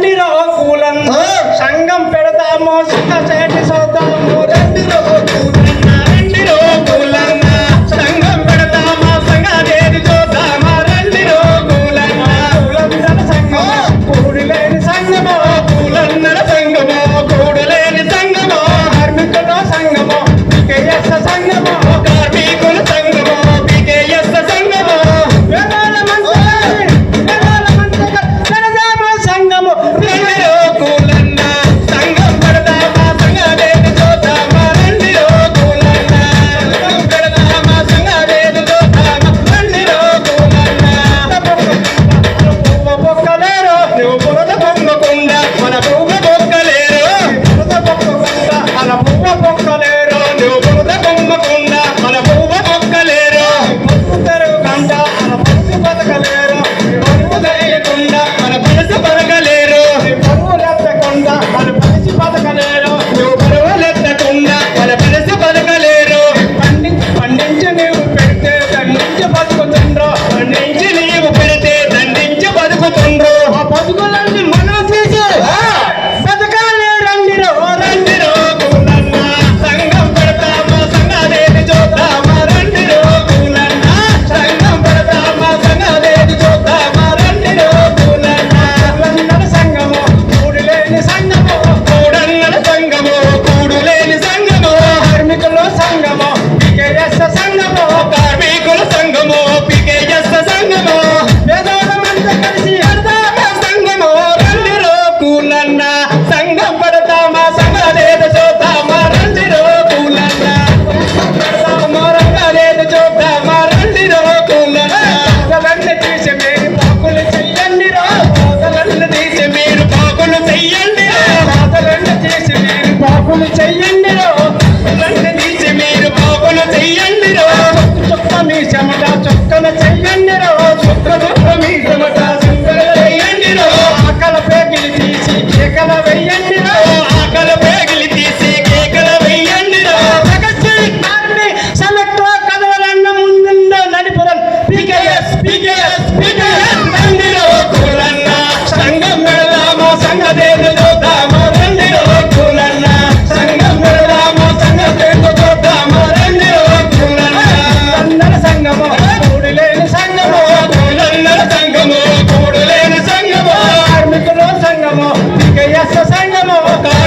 రండి రో కూలం. సంఘం పెడతాము చేటి సౌదాము రండి రో Okay. వెయ్యండి amor,